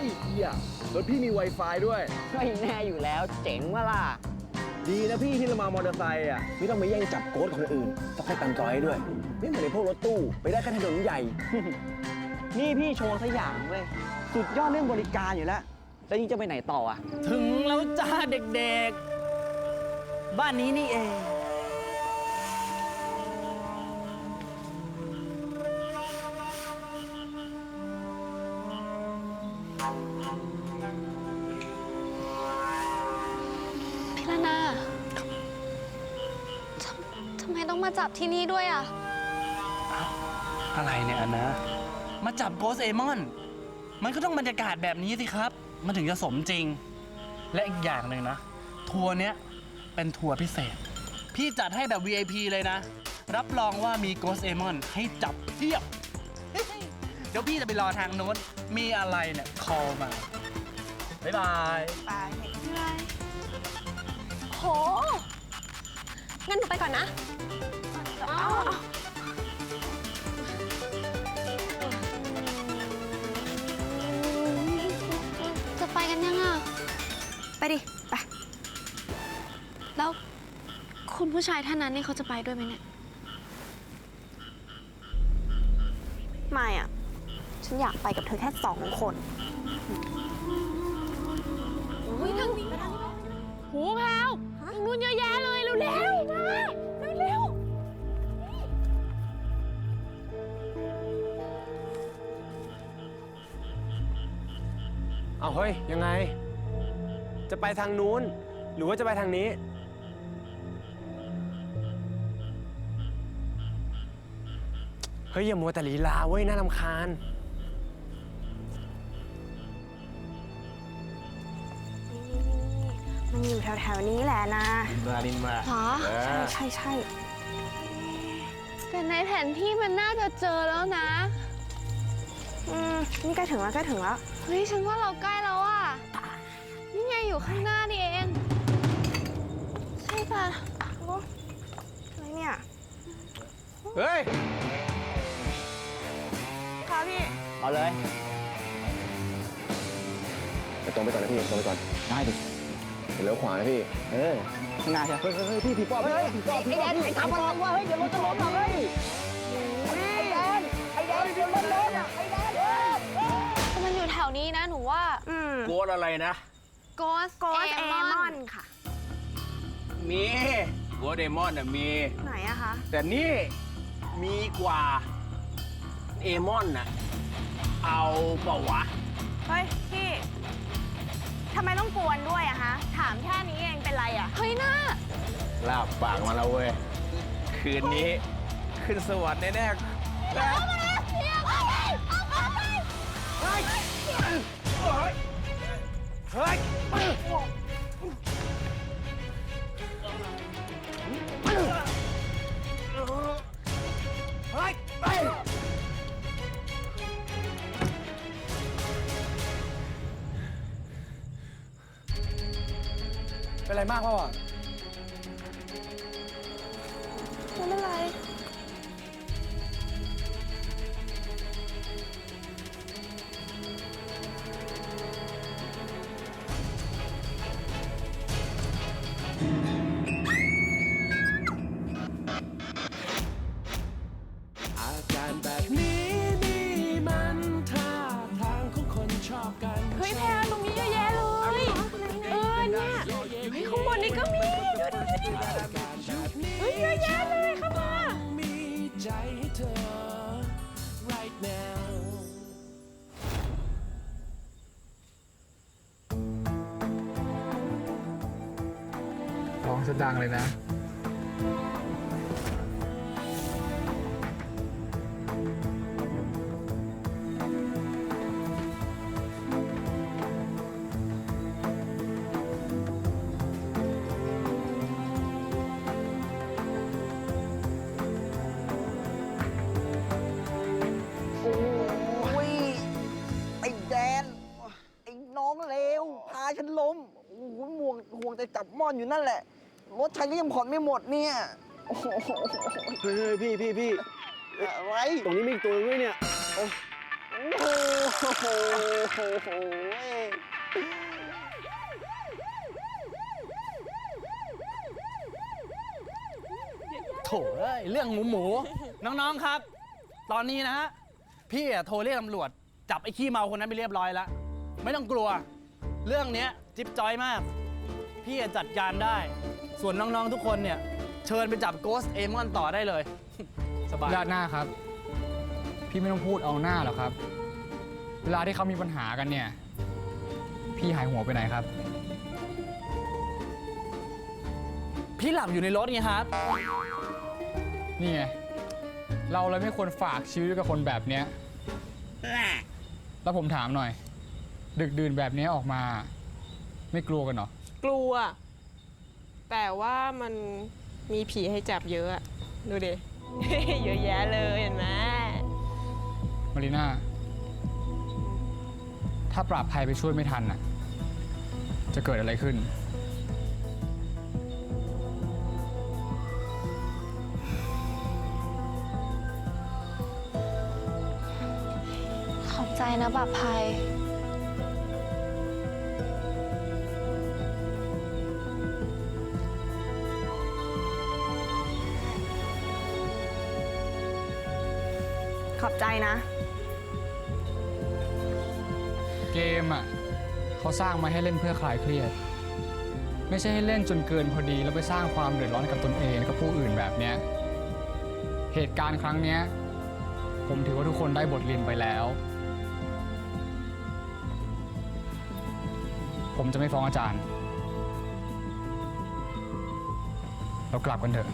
ยเฮียรถพี่มี Wi-Fi ด้วย ก็แน่อยู่แล้วเจ๋งวะล่ะ ดีนะพี่ที่เรามามอเตอร์ไซค์อะไม่ต้องไปแย่งจับโค้ดของคนอื่นต้องให้ตังค์จอยด้วย ไม่เหมือนในพวกรถตู้ไปได้แค่ถนนใหญ่ นี่พี่โชว์สกอย่างเว้ยสุดยอดเรื่องบริการอยู่แล้วแล้วยิ่งจะไปไหนต่ออะ ถึงแล้วจ้าเด็กๆ บ้านนี้นี่เอง มต้องมาจับที่นี่ด้วยอะ อะไรเนี่ยอันนะ มาจับโกสเอมอน มันก็ต้องบรรยากาศแบบนี้สิครับ มันถึงจะสมจริง และอีกอย่างหนึ่งนะ ทัวร์เนี้ยเป็นทัวร์พิเศษ พี่จัดให้แบบ VIP เลยนะ รับรองว่ามีโกสเอมอนให้จับเทียบ เดี๋ยวพี่จะไปรอทางโน้น มีอะไรเนี่ย คอลมา บ๊ายบาย โห งั้นหนูไปก่อนนะ จะไปกันยังอะ ไปดิ ไป แล้วคุณผู้ชายท่านนั้นนี่เขาจะไปด้วยไหมเนี่ย ไม่อะ ฉันอยากไปกับเธอแค่สองคนอุ้ยทางนี้ทางนี้หูแพลวทางนู้นเยอะแยะเลย เร็วๆมาเร็วเอาเฮ้ย ยังไง จะไปทางนู้น หรือว่าจะไปทางนี้ เฮ้ย อย่ามัวแต่ลีลาเว้ย น่ารำคาญ มันอยู่แถวๆนี้แหละนะมาดินมาๆหรอใช่ใช่ใช่แต่ในแผนที่มันน่าจะเจอแล้วนะ อืมนี่ใกล้ถึงแล้วใกล้ถึงแล้ว เฮ้ย ฉันว่าเราใกล้แล้วอะ นี่ไงอยู่ข้างหน้านี่เอง ใช่ปะอะไรเนี่ยเฮ้ยค่ะพี่ เอาเลย ไปตรงไปก่อนนะพี่ตรงไปก่อน ได้ดิ เดี๋ยวเลี้ยวขวานะพี่ เออข้างหน้าใช่เฮ้ยเฮ้ยเฮ้ยพี่ผีปอบเฮ้ยผีปอบผีปอบไอ้ทำอะไรวะเฮ้ยเดี๋ยวรถจะล้มอะเฮ้ยไอ้แดนไอ้แดนเดี๋ยวรถล้มอะไอ้แดนเฮ้ยแต่มันอยู่แถวนี้นะหนูว่าอืมโกดอะไรนะ Ghost โกสเอมอนค่ะ มีโกดเดมอนน่ะมีไหนอะคะแต่นี่มีกว่าเอมอนน่ะเอาเปล่าวะเฮ้ยพี่ ทำไมต้องกวนด้วยอะคะถามแค่นี้เองเป็นไรอะเฮ้ยน่าลาบปากมาแล้วเว้ย คืนนี้ขึ้นสวรรค์แน่ๆแล้วเเป็นไรมากเปล่าอะไม่เป็นไร ร้องสดังเลยนะ โอ้ย ไอ้แดน ไอ้น้องเลวพาฉันล้ม โอ้โหห่วงห่วงแต่จับม่อนอยู่นั่นแหละ รถฉันก็ยังผ่อนไม่หมดเนี่ยโอ้โหเฮ้ยพี่พี่พี่อะไรตรงนี้มีอีกตัวนึงด้วยเนี่ยโอ้โอ้โหโถเอ้ยเรื่องหมูหมูน้องๆครับ ตอนนี้นะฮะพี่อะโทรเรียกตำรวจ จับไอ้ขี้เมาคนนั้นไปเรียบร้อยแล้ว ไม่ต้องกลัว เรื่องเนี้ยจิ๊บจอยมาก พี่อะจัดการได้ ส่วนน้องๆทุกคนเนี่ย เชิญไปจับโกสเอมอนต่อได้เลย สบาย ด้านหน้าครับ พี่ไม่ต้องพูดเอาหน้าหรอกครับ เวลาที่เขามีปัญหากันเนี่ย พี่หายหัวไปไหนครับ พี่หลับอยู่ในรถไงครับ นี่ไง เราเลยไม่ควรฝากชีวิตไว้กับคนแบบเนี้ย แล้วผมถามหน่อย ดึกดื่นแบบเนี้ยออกมา ไม่กลัวกันเหรอ กลัว แต่ว่ามันมีผีให้จับเยอะอะดูดิ เยอะแยะเลยเห็นไหมมารีน่า ถ้าปราบภัยไปช่วยไม่ทันน่ะ จะเกิดอะไรขึ้น ขอบใจนะบับภัย ขอบใจนะ เกมอะเขาสร้างมาให้เล่นเพื่อคลายเครียด ไม่ใช่ให้เล่นจนเกินพอดี แล้วไปสร้างความเดือดร้อนให้กับตนเองและกับผู้อื่นแบบเนี้ยเหตุการณ์ครั้งเนี้ยผมถือว่าทุกคนได้บทเรียนไปแล้ว ผมจะไม่ฟ้องอาจารย์ เรากลับกันเถอะ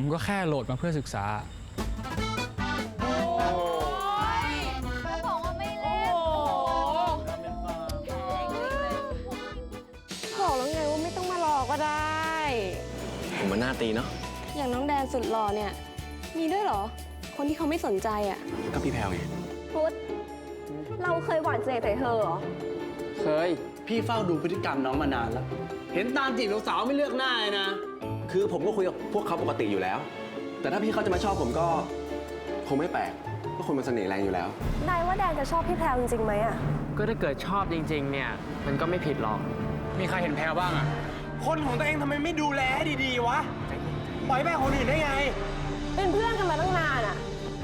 ผมก็แค่โหลดมาเพื่อศึกษา บอกว่าไม่เล่นบอกแล้วไงว่าไม่ต้องมารอก็ได้ ผมมันหน้าตีเนาะอย่างน้องแดนสุดหล่อเนี่ย มีด้วยเหรอ คนที่เขาไม่สนใจอะ ก็พี่แพลวไงพุทธเราเคยหวานเจใส่เธอเหรอ เคย พี่เฝ้าดูพฤติกรรมน้องมานานแล้ว เห็นตามจีบสาวๆไม่เลือกหน้าเลยนะ คือผมก็คุยกับพวกเขาปกติอยู่แล้ว แต่ถ้าพี่เขาจะมาชอบผมก็คงไม่แปลกเพราะคนมันเสน่ห์แรงอยู่แล้ว นายว่าแดนจะชอบพี่แพรวจริงๆไหมอะ ก็ถ้าเกิดชอบจริง ๆ เนี่ย มันก็ไม่ผิดหรอก มีใครเห็นแพลวบ้างอะ คนของตัวเองทำไมไม่ดูแลให้ดีๆวะ ปล่อยไปคนอื่นได้ไง เป็นเพื่อนกันมาตั้งนานอะ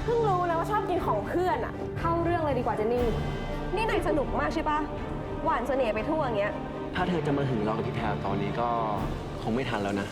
เพิ่งรู้นะว่าชอบกินของเพื่อนอะ เข้าเรื่องเลยดีกว่าเจนนี่ นี่นายสนุกมากใช่ปะหวานเสน่ห์ไปทั่วอย่างเงี้ย ถ้าเธอจะมาหึงเรากับพี่แพลวตอนนี้ก็คงไม่ทันแล้วนะ